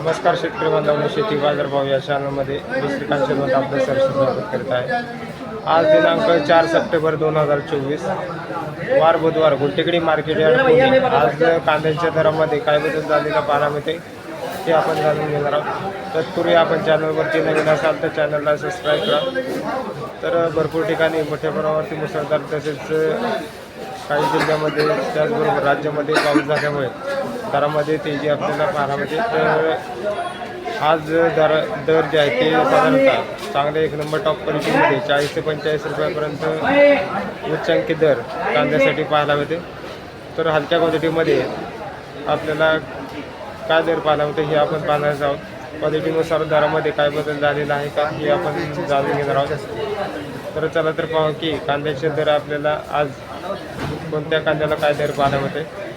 नमस्कार शेतकरी बांधवांनो शेती बाजारभाव या चॅनलमध्ये मी श्रीकांत शेवंत आपलं सरसं स्वागत करत आहे. आज दिनांक चार सप्टेंबर दोन हजार चोवीस. वार बुधवार गुलटेकडी मार्केट यार्ड पुणे. आज कांद्याच्या दरामध्ये काय बदल झालेला पाहायला मिळते ते आपण जाणून घेणार आहोत. तत्पूर्वी आपण चॅनलवरती नवीन असाल तर चॅनलला सबस्क्राईब करा. तर भरपूर ठिकाणी मोठ्या प्रमाणावरती मुसळधार तसेच काही जिल्ह्यामध्ये त्याचबरोबर राज्यामध्ये पाऊस झाल्यामुळे दरामध्ये तेजी आपल्याला पाहायला तर आज दर दर जे आहे ते साधारणतः चांगले एक नंबर टॉप क्वालिटीमध्ये चाळीस ते पंचेचाळीस रुपयापर्यंत उच्चांकी दर कांद्यासाठी पाहायला मिळते. तर हलक्या क्वालिटीमध्ये आपल्याला काय दर पाहायला मिळते हे आपण पाहणार आहोत. क्वालिटीनुसार दरामध्ये काय बदल झालेला आहे का हे आपण जाणून घेणार आहोत. तर चला तर पाहू की कांद्याचे दर आपल्याला आज कोणत्या कांद्याला काय दर पाहायला मिळते.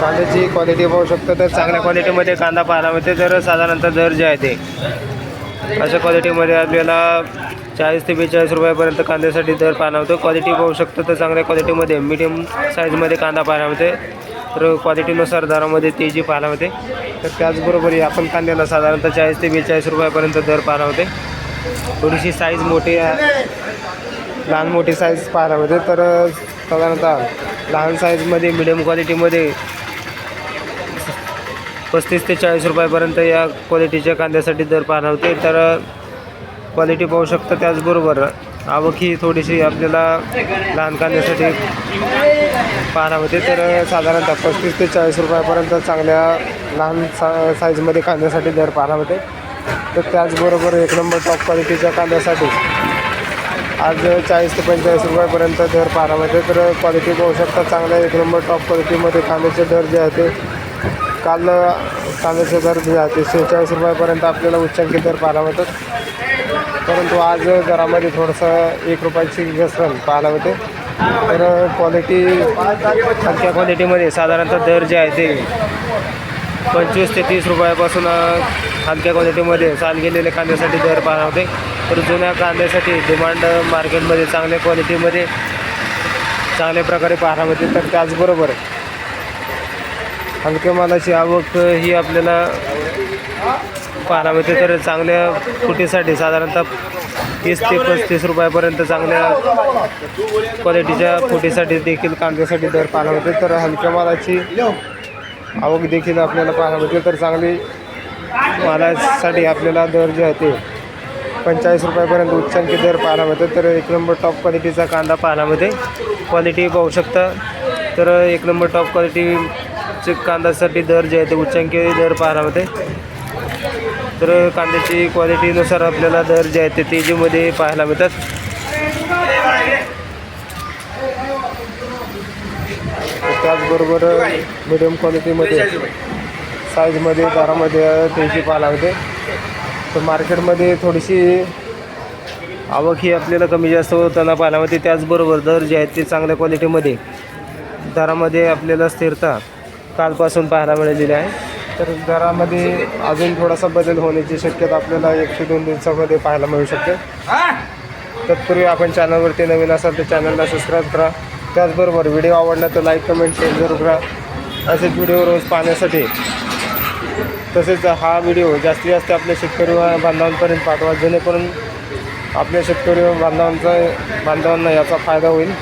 कांद्याची क्वालिटी पाहू शकतो तर चांगल्या क्वालिटीमध्ये कांदा पाहायला मिळते. तर साधारणतः दर जे आहे ते. अशा क्वालिटीमध्ये आपल्याला चाळीस ते बेचाळीस रुपयापर्यंत कांद्यासाठी दर पाहायला मिळतो. क्वालिटी पाहू शकतो तर चांगल्या क्वालिटीमध्ये मिडियम साईजमध्ये कांदा पाहायला मिळते. तर क्वालिटीनुसार दरामध्ये तेजी पाहायला मिळते. तर त्याचबरोबर आपण कांद्याला साधारणतः चाळीस ते बेचाळीस रुपयापर्यंत दर पाहायला होते थोडीशी साईज मोठी लहान मोठी साईज पाहायला मिळते. तर साधारणतः लहान साईजमध्ये मिडियम क्वालिटीमध्ये पस्तीस ते चाळीस रुपयापर्यंत या क्वालिटीच्या कांद्यासाठी दर पाहायला होते. तर क्वालिटी पाहू शकता त्याचबरोबर आवक ही थोडीशी आपल्याला लहान कांद्यासाठी पाहायला होते. तर साधारणतः पस्तीस ते चाळीस रुपयापर्यंत चांगल्या लहान सा साईजमध्ये कांद्यासाठी दर पाहायला होते. तर त्याचबरोबर एक नंबर टॉप क्वालिटीच्या कांद्यासाठी आज चाळीस ते पंचेचाळीस रुपयापर्यंत दर पाहायला होते. तर क्वालिटी पाहू शकता चांगल्या एक नंबर टॉप क्वालिटीमध्ये कांद्याचे दर जे आहे ते काल कांद्याचे दर जे आहे ते रुपयापर्यंत आपल्याला उच्चांकी दर पाहायला मिळतात. परंतु आज दरामध्ये थोडंसं एक रुपयाची घसरण पाहायला मिळते. तर क्वालिटी हलक्या क्वालिटीमध्ये साधारणतः दर जे आहे ते पंचवीस ते तीस रुपयापासून हलक्या क्वालिटीमध्ये साल गेलेले कांद्यासाठी दर पाहायला होते तर जुन्या कांद्यासाठी डिमांड मार्केटमध्ये चांगल्या क्वालिटीमध्ये चांगल्या प्रकारे पाहायला मिळते. तर त्याचबरोबर हलक्या मालाची आवक ही आपल्याला पाहायला मिळते. तर चांगल्या फुटीसाठी साधारणतः तीस ते पस्तीस रुपयापर्यंत चांगल्या क्वालिटीच्या फुटीसाठी देखील कांद्यासाठी दर पाहायला मिळते. तर हलक्या मालाची आवक देखील आपल्याला पाहायला मिळते. तर चांगली मालासाठी आपल्याला दर जे आहे ते पंचेचाळीस रुपयापर्यंत उच्चांकी दर पाहायला मिळते. तर एक नंबर टॉप क्वालिटीचा कांदा पाहायला मिळते. क्वालिटी पाहू शकता. तर एक नंबर टॉप क्वालिटी कांद्यासाठी दर जे आहे ते उच्चांकी दर पाहायला होते तर कांद्याची क्वालिटीनुसार आपल्याला दर जे आहे ते तेजीमध्ये पाहायला मिळतात. त्याचबरोबर मिडियम क्वालिटीमध्ये साईजमध्ये दरामध्ये तेजी पाहायला होते तर मार्केटमध्ये थोडीशी आवक ही आपल्याला कमी जास्त होताना पाहायला मिळते. त्याचबरोबर दर जे आहेत ते चांगल्या क्वालिटीमध्ये दरामध्ये आपल्याला स्थिरता कालपासून पाहायला मिळालेली आहे. तर दरामध्ये अजून थोडासा बदल होण्याची शक्यता आपल्याला एक ते दोन दिवसामध्ये पाहायला मिळू शकते. तत्पूर्वी आपण चॅनलवरती नवीन असाल तर चॅनलला सबस्क्राईब करा. त्याचबरोबर व्हिडिओ आवडला तर लाईक कमेंट शेअर जरूर करा. असेच व्हिडिओ रोज पाहण्यासाठी. तसेच हा व्हिडिओ जास्तीत जास्त आपल्या शेतकरी बांधवांपर्यंत पाठवा. जेणेकरून आपल्या शेतकरी बांधवांचा बांधवांना याचा फायदा होईल.